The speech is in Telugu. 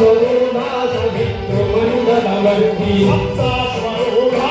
సప్తాశ్వరూఢా సవితృమండలవర్తి సప్తాశ్వరూఢా